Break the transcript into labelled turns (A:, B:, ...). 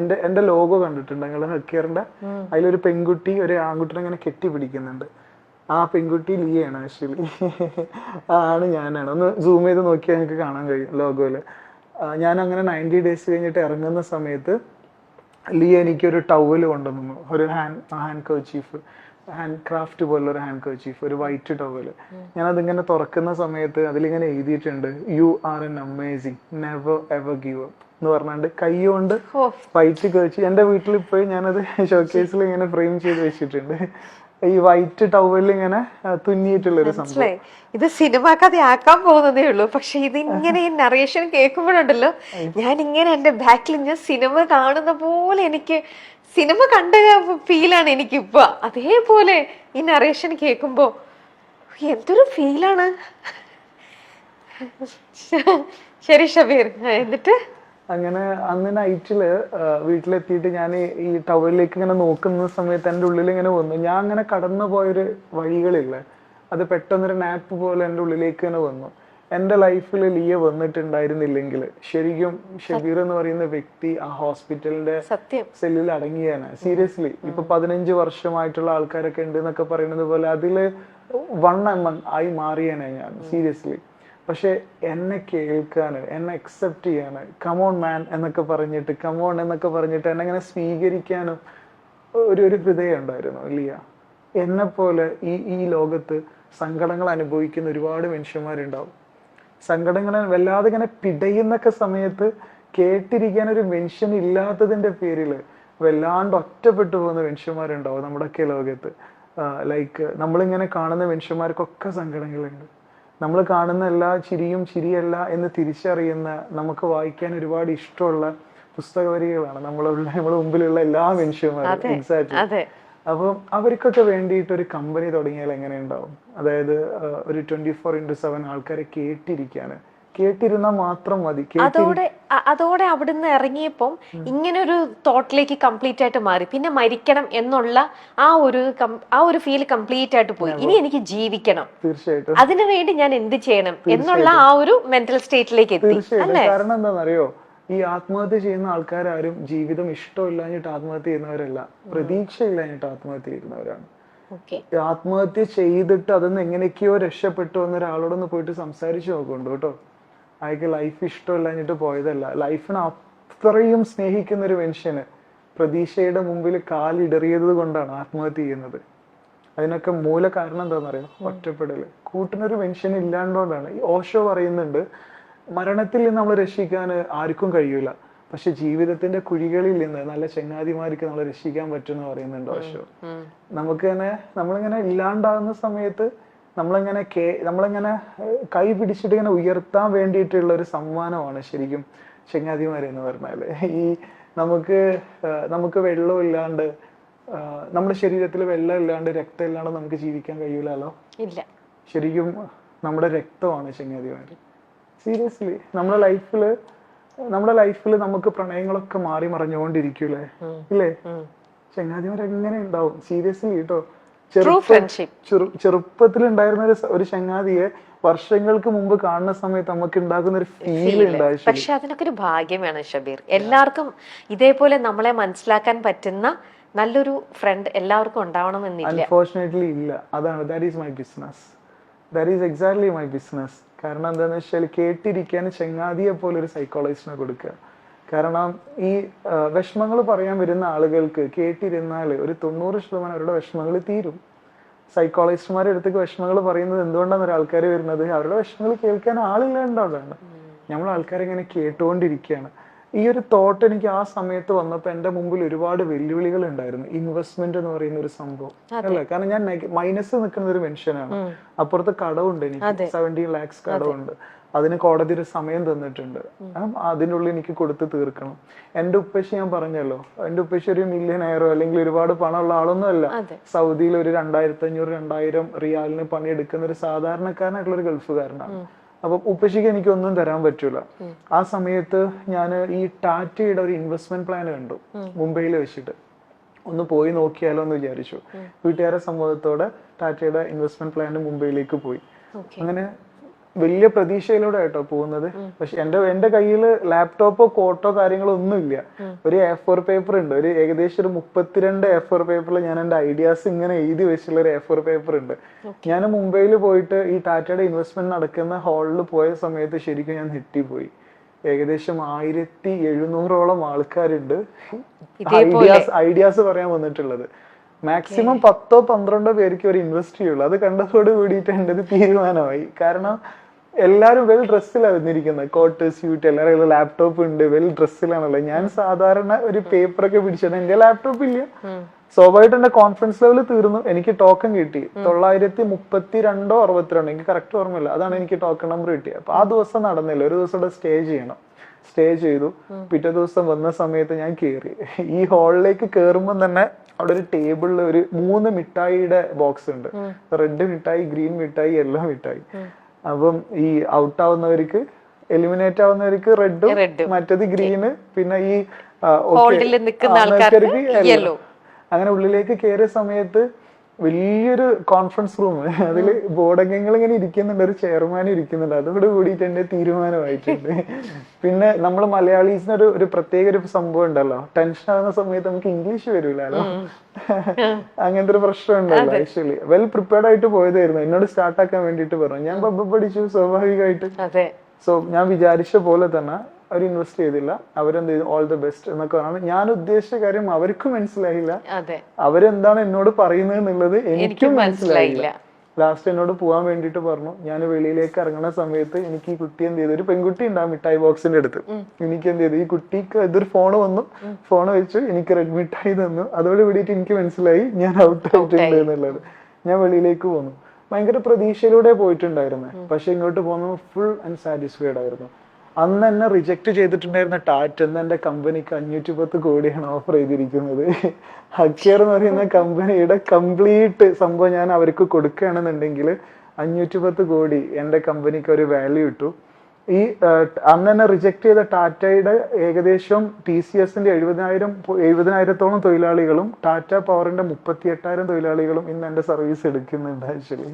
A: എന്റെ എന്റെ ലോഗോ കണ്ടിട്ടുണ്ട്. നിങ്ങൾ ഹക്കിയറിന്റെ അതിലൊരു പെൺകുട്ടി ഒരു ആൺകുട്ടിനെ ഇങ്ങനെ കെട്ടി പിടിക്കുന്നുണ്ട് ആ പെൺകുട്ടി ലിയാണ് ആക്ച്വലി ആണ് ഞാനാണ്. ഒന്ന് സൂം ചെയ്ത് നോക്കിയാൽ നിങ്ങൾക്ക് കാണാൻ കഴിയും ലോഗോയിൽ ഞാൻ അങ്ങനെ നയന്റി ഡേയ്സ് കഴിഞ്ഞിട്ട് ഇറങ്ങുന്ന സമയത്ത് ലിയ എനിക്കൊരു ടവൽ കൊണ്ടുവന്നു. ഒരു hand handkerchief hand craft പോലുള്ള ഒരു ഹാൻഡ് കർച്ചീഫ് ഒരു വൈറ്റ് ടവൽ ഞാൻ അതിങ്ങനെ തുറക്കുന്ന സമയത്ത് അതിലിങ്ങനെ എഴുതിയിട്ടുണ്ട് you are an amazing never ever give up എന്ന് പറഞ്ഞാണ്ട്
B: കൈകൊണ്ട്
A: വൈറ്റ് കഴിച്ച് എന്റെ വീട്ടിൽ ഇപ്പോൾ ഞാനത് ഷോക്കേസിൽ ഇങ്ങനെ ഫ്രെയിം ചെയ്ത് വെച്ചിട്ടുണ്ട്. ഈ വൈറ്റ് ടവലിൽ ഇങ്ങനെ തുന്നിയിട്ടുള്ള ഒരു സംഭവം.
B: ഇത് സിനിമ കഥയാക്കാൻ പോകുന്നതേ ഉള്ളൂ. പക്ഷെ ഇതിങ്ങനെ ഈ നറേഷൻ കേൾക്കുമ്പോഴുണ്ടല്ലോ ഞാൻ ഇങ്ങനെ എന്റെ ബാക്കിൽ ഞാൻ സിനിമ കാണുന്ന പോലെ എനിക്ക് സിനിമ കണ്ട ഫീലാണ് എനിക്കിപ്പോ. അതേപോലെ ഈ നറേഷൻ കേൾക്കുമ്പോ എന്തൊരു ഫീലാണ് ശരി ഷബീർ എന്നിട്ട്?
A: അങ്ങനെ അന്ന് നൈറ്റിൽ വീട്ടിലെത്തിയിട്ട് ഞാൻ ഈ ടവലിലേക്ക് ഇങ്ങനെ നോക്കുന്ന സമയത്ത് എന്റെ ഉള്ളിൽ ഇങ്ങനെ വന്നു. ഞാൻ അങ്ങനെ കടന്നു പോയൊരു വഴികളില്ലേ അത് പെട്ടെന്നൊരു നാപ്പ് പോലെ എന്റെ ഉള്ളിലേക്ക് ഇങ്ങനെ വന്നു. എന്റെ ലൈഫിൽ ലിയ വന്നിട്ടുണ്ടായിരുന്നില്ലെങ്കിൽ ശരിക്കും ഷബീർ എന്ന് പറയുന്ന വ്യക്തി ആ ഹോസ്പിറ്റലിന്റെ
B: സത്യം.
A: സെല്ലിൽ അടങ്ങിയാണ്. സീരിയസ്ലി ഇപ്പൊ പതിനഞ്ച് വർഷമായിട്ടുള്ള ആൾക്കാരൊക്കെ ഉണ്ട് എന്നൊക്കെ പറയുന്നത് പോലെ അതിൽ വൺ എം ആയി മാറിയാണ് ഞാൻ സീരിയസ്ലി പക്ഷെ എന്നെ കേൾക്കാന് എന്നെ അക്സെപ്റ്റ് ചെയ്യാന് കമോൺ മാൻ എന്നൊക്കെ പറഞ്ഞിട്ട് കമോൺ എന്നൊക്കെ പറഞ്ഞിട്ട് എന്നെ ഇങ്ങനെ സ്വീകരിക്കാനും ഒരു ഒരു ഹൃദയം ഉണ്ടായിരുന്നു ലിയ. എന്നെ പോലെ ഈ ഈ ലോകത്ത് സങ്കടങ്ങൾ അനുഭവിക്കുന്ന ഒരുപാട് മനുഷ്യന്മാരുണ്ടാവും. സങ്കടങ്ങളെ വല്ലാതെ ഇങ്ങനെ പിടയുന്നൊക്കെ സമയത്ത് കേട്ടിരിക്കാൻ ഒരു മെൻഷൻ ഇല്ലാത്തതിന്റെ പേരിൽ വല്ലാണ്ട് ഒറ്റപ്പെട്ടു പോകുന്ന മനുഷ്യന്മാരുണ്ടാവും നമ്മുടെയൊക്കെ ലോകത്ത്. ലൈക്ക് നമ്മളിങ്ങനെ കാണുന്ന മനുഷ്യന്മാർക്കൊക്കെ സങ്കടങ്ങളുണ്ട്. നമ്മൾ കാണുന്ന എല്ലാ ചിരിയും ചിരിയല്ല എന്ന് തിരിച്ചറിയുന്ന നമുക്ക് വായിക്കാൻ ഒരുപാട് ഇഷ്ടമുള്ള പുസ്തകവരികളാണ് നമ്മളുള്ള നമ്മുടെ മുമ്പിലുള്ള എല്ലാ മനുഷ്യന്മാരും.
B: അതെ.
A: എക്സാക്ട്ലി
B: അതെ
A: അപ്പം അവർക്കൊക്കെ വേണ്ടിയിട്ട് ഒരു കമ്പനി തുടങ്ങിയാൽ എങ്ങനെ ഉണ്ടാവും അതായത് ഒരു ട്വന്റി ഫോർ ഇന്റു സെവൻ ആൾക്കാരെ കേട്ടിരിക്കാണ്. കേട്ടിരുന്നാൽ മാത്രം മതി.
B: അതോടെ അതോടെ അവിടുന്ന് ഇറങ്ങിയപ്പം ഇങ്ങനെ ഒരു തോട്ടിലേക്ക് കംപ്ലീറ്റ് ആയിട്ട് മാറി. പിന്നെ മരിക്കണം എന്നുള്ള ആ ഒരു ആ ഒരു ഫീൽ കംപ്ലീറ്റ് ആയിട്ട് പോയി. ഇനി എനിക്ക് ജീവിക്കണം.
A: തീർച്ചയായിട്ടും.
B: അതിനു വേണ്ടി ഞാൻ എന്ത് ചെയ്യണം എന്നുള്ള ആ ഒരു മെന്റൽ സ്റ്റേറ്റിലേക്ക് എത്തി.
A: തീർച്ചയായിട്ടും. കാരണം എന്താണെന്നറിയോ? ഈ ആത്മഹത്യ ചെയ്യുന്ന ആൾക്കാരും ജീവിതം ഇഷ്ടമില്ലാഞ്ഞിട്ട് ആത്മഹത്യ ചെയ്യുന്നവരല്ല. പ്രതീക്ഷ ഇല്ലാഞ്ഞിട്ട് ആത്മഹത്യ ചെയ്യുന്നവരാണ്. ആത്മഹത്യ ചെയ്തിട്ട് അതൊന്ന് എങ്ങനെയൊക്കെയോ രക്ഷപ്പെട്ടു എന്ന ഒരാളോടൊന്ന് പോയിട്ട് സംസാരിച്ചു നോക്കുന്നുണ്ട് കേട്ടോ. അയാൾക്ക് ലൈഫ് ഇഷ്ടമില്ലാഞ്ഞിട്ട് പോയതല്ല. ലൈഫിനെ അത്രയും സ്നേഹിക്കുന്ന ഒരു മനുഷ്യന് പ്രതീക്ഷയുടെ മുമ്പിൽ കാലിടറിയത് കൊണ്ടാണ് ആത്മഹത്യ ചെയ്യുന്നത്. അതിനൊക്കെ മൂല കാരണം എന്താണെന്നറിയോ ഒറ്റപ്പെടൽ. കൂട്ടിനൊരു മനുഷ്യൻ ഇല്ലാണ്ടോണ്ടാണ് ഈ ഓഷോ പറയുന്നുണ്ട് മരണത്തിൽ നിന്ന് നമ്മൾ രക്ഷിക്കാൻ ആർക്കും കഴിയൂല. പക്ഷെ ജീവിതത്തിന്റെ കുഴികളിൽ നിന്ന് നല്ല ചങ്ങാതിമാർക്ക് നമ്മളെ രക്ഷിക്കാൻ പറ്റുമെന്ന് പറയുന്നുണ്ട് അശോ നമുക്ക് തന്നെ നമ്മളിങ്ങനെ ഇല്ലാണ്ടാകുന്ന സമയത്ത് നമ്മളിങ്ങനെ കേ നമ്മളിങ്ങനെ കൈ പിടിച്ചിട്ട് ഇങ്ങനെ ഉയർത്താൻ വേണ്ടിയിട്ടുള്ള ഒരു സമ്മാനമാണ് ശരിക്കും ചങ്ങാതിമാർ എന്ന് പറഞ്ഞാൽ. ഈ നമുക്ക് നമുക്ക് വെള്ളം ഇല്ലാണ്ട് നമ്മുടെ ശരീരത്തിൽ വെള്ളം ഇല്ലാണ്ട് രക്തം ഇല്ലാണ്ട് നമുക്ക് ജീവിക്കാൻ കഴിയൂലല്ലോ
B: ഇല്ല.
A: ശരിക്കും നമ്മുടെ രക്തമാണ് ചങ്ങാതിമാര്. സീരിയസ്ലി നമ്മുടെ ലൈഫിൽ നമ്മുടെ ലൈഫിൽ നമുക്ക് പ്രണയങ്ങളൊക്കെ മാറി മറിഞ്ഞുകൊണ്ടിരിക്കൂലേ ഇല്ലേ? ചങ്ങാതിമാർ എങ്ങനെ ഉണ്ടാവും? സീരിയസ്ലി കേട്ടോ ചെറുപ്പത്തിൽ ഉണ്ടായിരുന്ന ഒരു ചങ്ങാതിയെ വർഷങ്ങൾക്ക് മുമ്പ് കാണുന്ന സമയത്ത് നമുക്ക് ഉണ്ടാകുന്ന ഒരു ഫീൽ ഉണ്ടായി
B: പക്ഷെ അതിനൊക്കെ ഒരു ഭാഗ്യം വേണം ഷബീർ. എല്ലാവർക്കും ഇതേപോലെ നമ്മളെ മനസ്സിലാക്കാൻ പറ്റുന്ന നല്ലൊരു ഫ്രണ്ട് എല്ലാവർക്കും ഉണ്ടാവണമെന്നില്ല.
A: അൺഫോർച്ചുനേറ്റ്ലി ഇല്ല. അതാണ്. That is my business that is exactly my business കാരണം എന്താന്ന് വെച്ചാൽ കേട്ടിരിക്കാൻ ചങ്ങാതിയെ പോലെ ഒരു സൈക്കോളജിസ്റ്റിനെ കൊടുക്കുക. കാരണം ഈ വിഷമങ്ങൾ പറയാൻ വരുന്ന ആളുകൾക്ക് കേട്ടിരുന്നാൽ ഒരു തൊണ്ണൂറ് ശതമാനം അവരുടെ വിഷമങ്ങൾ തീരും. സൈക്കോളജിസ്റ്റുമാരുടെ അടുത്തേക്ക് വിഷമങ്ങൾ പറയുന്നത് എന്തുകൊണ്ടാണ് ഒരു ആൾക്കാർ വരുന്നത്? അവരുടെ വിഷമങ്ങൾ കേൾക്കാൻ ആളില്ലാണ്ടാണ് നമ്മൾ ആൾക്കാരെ ഇങ്ങനെ കേട്ടുകൊണ്ടിരിക്കുകയാണ് ഈ ഒരു തോട്ട് എനിക്ക് ആ സമയത്ത് വന്നപ്പോൾ എന്റെ മുമ്പിൽ ഒരുപാട് വെല്ലുവിളികൾ ഉണ്ടായിരുന്നു. ഇൻവെസ്റ്റ്മെന്റ് എന്ന് പറയുന്ന ഒരു സംഭവം. അല്ലേ? കാരണം ഞാൻ മൈനസ് നിൽക്കുന്ന ഒരു മെൻഷനാണ് അപ്പുറത്ത് കടവുണ്ട് എനിക്ക്. സെവന്റീൻ ലാക്സ് കടവുണ്ട്. അതിന് കോടതി ഒരു സമയം തന്നിട്ടുണ്ട്. അതിനുള്ളിൽ എനിക്ക് കൊടുത്ത് തീർക്കണം. എന്റെ ഉപ്പശി ഞാൻ പറഞ്ഞല്ലോ. എന്റെ ഉപ്പശി ഒരു മില്യൺ എയറോ അല്ലെങ്കിൽ ഒരുപാട് പണമുള്ള ആളൊന്നും അല്ല. സൗദിയിൽ ഒരു രണ്ടായിരത്തി അഞ്ഞൂറ് രണ്ടായിരം റിയാലിന് പണിയെടുക്കുന്ന ഒരു സാധാരണക്കാരനായിട്ടുള്ള ഒരു ഗൾഫുകാരനാണ്. അപ്പൊ ഉപ്പശിക്ക് എനിക്ക് ഒന്നും തരാൻ പറ്റൂല. ആ സമയത്ത് ഞാൻ ഈ ടാറ്റയുടെ ഒരു ഇൻവെസ്റ്റ്മെന്റ് പ്ലാൻ കണ്ടു മുംബൈയിൽ വെച്ചിട്ട്. ഒന്ന് പോയി നോക്കിയാലോ എന്ന് വിചാരിച്ചു. വീട്ടുകാരെ സമ്മതത്തോടെ ടാറ്റയുടെ ഇൻവെസ്റ്റ്മെന്റ് പ്ലാൻ മുംബൈയിലേക്ക് പോയി. അങ്ങനെ വലിയ പ്രതീക്ഷയിലൂടെ ആയിട്ടോ പോകുന്നത്. പക്ഷെ എന്റെ എന്റെ കയ്യിൽ ലാപ്ടോപ്പോ കോട്ടോ കാര്യങ്ങളോ ഒന്നുമില്ല. ഒരു എ ഫോർ പേപ്പർ ഉണ്ട്. ഒരു ഏകദേശം ഒരു മുപ്പത്തിരണ്ട് എ ഫോർ പേപ്പറിൽ ഞാൻ എന്റെ ഐഡിയാസ് ഇങ്ങനെ എഴുതി വെച്ചുള്ള ഒരു എ ഫോർ പേപ്പർ ഉണ്ട്. ഞാൻ മുംബൈയിൽ പോയിട്ട് ഈ ടാറ്റയുടെ ഇൻവെസ്റ്റ്മെന്റ് നടക്കുന്ന ഹാളിൽ പോയ സമയത്ത് ശരിക്കും ഞാൻ ഞെട്ടിപ്പോയി. ഏകദേശം ആയിരത്തി എഴുന്നൂറോളം ആൾക്കാരുണ്ട് ഐഡിയാസ് ഐഡിയാസ് പറയാൻ വന്നിട്ടുള്ളത്. മാക്സിമം പത്തോ പന്ത്രണ്ടോ പേർക്ക് ഒരു ഇൻവെസ്റ്റ് ചെയ്യുള്ളൂ. അത് കണ്ടതോട് കൂടിയിട്ട് എന്റെ തീരുമാനമായി. കാരണം എല്ലാരും വെൽ ഡ്രസ്സിലാണ് വന്നിരിക്കുന്നത് കോട്ട് സ്യൂട്ട് എല്ലാവരും ലാപ്ടോപ്പ് ഉണ്ട്. വെൽ ഡ്രസ്സിലാണല്ലോ ഞാൻ സാധാരണ ഒരു പേപ്പറൊക്കെ പിടിച്ചത് എന്റെ ലാപ്ടോപ്പ് ഇല്ല. സ്വാഭാവികമായിട്ട് എന്റെ കോൺഫിഡൻസ് ലെവൽ തീർന്നു. എനിക്ക് ടോക്കൺ കിട്ടി. തൊള്ളായിരത്തി മുപ്പത്തി രണ്ടോ അറുപത്തിരണ്ടോ? എനിക്ക് കറക്റ്റ് ഓർമ്മയില്ല. അതാണ് എനിക്ക് ടോക്കൺ നമ്പർ കിട്ടിയത് അപ്പൊ ആ ദിവസം നടന്നില്ല. ഒരു ദിവസം ഇവിടെ സ്റ്റേ ചെയ്യണം. സ്റ്റേ ചെയ്തു. പിറ്റേ ദിവസം വന്ന സമയത്ത് ഞാൻ കേറി. ഈ ഹാളിലേക്ക് കയറുമ്പോൾ തന്നെ അവിടെ ഒരു ടേബിളിൽ ഒരു മൂന്ന് മിഠായിയുടെ ബോക്സ് ഉണ്ട്. റെഡ് മിഠായി ഗ്രീൻ മിഠായി യെല്ലോ മിഠായി. അപ്പം ഈ ഔട്ട് ആവുന്നവർക്ക് എലിമിനേറ്റ് ആവുന്നവർക്ക് റെഡും മറ്റത് ഗ്രീന് പിന്നെ ഈ
B: ആൾക്കാർക്ക്
A: അങ്ങനെ ഉള്ളിലേക്ക് കയറിയ സമയത്ത് വലിയൊരു കോൺഫറൻസ് റൂം അതിൽ ബോർഡംഗങ്ങൾ ഇങ്ങനെ ഇരിക്കുന്നുണ്ട്. ഒരു ചെയർമാൻ ഇരിക്കുന്നുണ്ട്. അതോട് കൂടിയിട്ട് എന്റെ തീരുമാനമായിട്ടുണ്ട്. പിന്നെ നമ്മൾ മലയാളീസിന് ഒരു ഒരു പ്രത്യേക ഒരു സംഭവം ഉണ്ടല്ലോ. ടെൻഷൻ ആവുന്ന സമയത്ത് നമുക്ക് ഇംഗ്ലീഷ് വരൂലോ അങ്ങനത്തെ ഒരു പ്രശ്നം ഉണ്ടല്ലോ ആക്ച്വലി വെൽ പ്രിപ്പയർഡ് ആയിട്ട് പോയതായിരുന്നു. എന്നോട് സ്റ്റാർട്ട് ആക്കാൻ വേണ്ടിയിട്ട് പറഞ്ഞു. ഞാൻ പബ്ബ പഠിച്ചു സ്വാഭാവികമായിട്ട്. സോ ഞാൻ വിചാരിച്ച പോലെ തന്നെ അവർ ഇൻവെസ്റ്റ് ചെയ്തില്ല. അവരെന്ത് ചെയ്തു? ഓൾ ദ ബെസ്റ്റ് എന്നൊക്കെ പറഞ്ഞു. ഞാൻ ഉദ്ദേശിച്ച കാര്യം അവർക്കും മനസ്സിലായില്ല. അവരെന്താണ് എന്നോട് പറയുന്നത് എന്നുള്ളത് എനിക്കും മനസ്സിലായില്ല. ലാസ്റ്റ് എന്നോട് പോകാൻ വേണ്ടിട്ട് പറഞ്ഞു. ഞാൻ വെളിയിലേക്ക് ഇറങ്ങുന്ന സമയത്ത് എനിക്ക് ഈ കുട്ടി എന്ത് ചെയ്തു? ഒരു പെൺകുട്ടി ഉണ്ടാകും മിഠായി ബോക്സിന്റെ അടുത്ത്. എനിക്ക് എന്ത് ചെയ്തു? ഈ കുട്ടിക്ക് ഇതൊരു ഫോൺ വന്നു. ഫോൺ വെച്ചു എനിക്ക് റെഡ് മിഠായി തന്നു. അതോട് കൂടിയിട്ട് എനിക്ക് മനസ്സിലായി ഞാൻ ഔട്ട് ആയിട്ടുണ്ട് എന്നുള്ളത്. ഞാൻ വെളിയിലേക്ക് പോന്നു. ഭയങ്കര പ്രതീക്ഷയിലൂടെ പോയിട്ടുണ്ടായിരുന്നേ. പക്ഷെ ഇങ്ങോട്ട് പോകുമ്പോൾ ഫുൾ അൺസാറ്റിസ്ഫൈഡ് ആയിരുന്നു. അന്ന് എന്നെ റിജക്ട് ചെയ്തിട്ടുണ്ടായിരുന്ന ടാറ്റ എന്ന് എന്റെ കമ്പനിക്ക് അഞ്ഞൂറ്റി പത്ത് കോടിയാണ് ഓഫർ ചെയ്തിരിക്കുന്നത്. ഹക്കിയർ എന്ന് പറയുന്ന കമ്പനിയുടെ കംപ്ലീറ്റ് സംഭവം ഞാൻ അവർക്ക് കൊടുക്കുകയാണെന്നുണ്ടെങ്കിൽ അഞ്ഞൂറ്റി പത്ത് കോടി എന്റെ കമ്പനിക്ക് ഒരു വാല്യൂ ഇട്ടു. ഈ അന്ന് എന്നെ റിജക്ട് ചെയ്ത ടാറ്റയുടെ ഏകദേശം ടി സി എസിന്റെ എഴുപതിനായിരം എഴുപതിനായിരത്തോളം തൊഴിലാളികളും ടാറ്റ പവറിന്റെ മുപ്പത്തി എട്ടായിരം തൊഴിലാളികളും ഇന്ന് എന്റെ സർവീസ് എടുക്കുന്നുണ്ട് ആക്ച്വലി.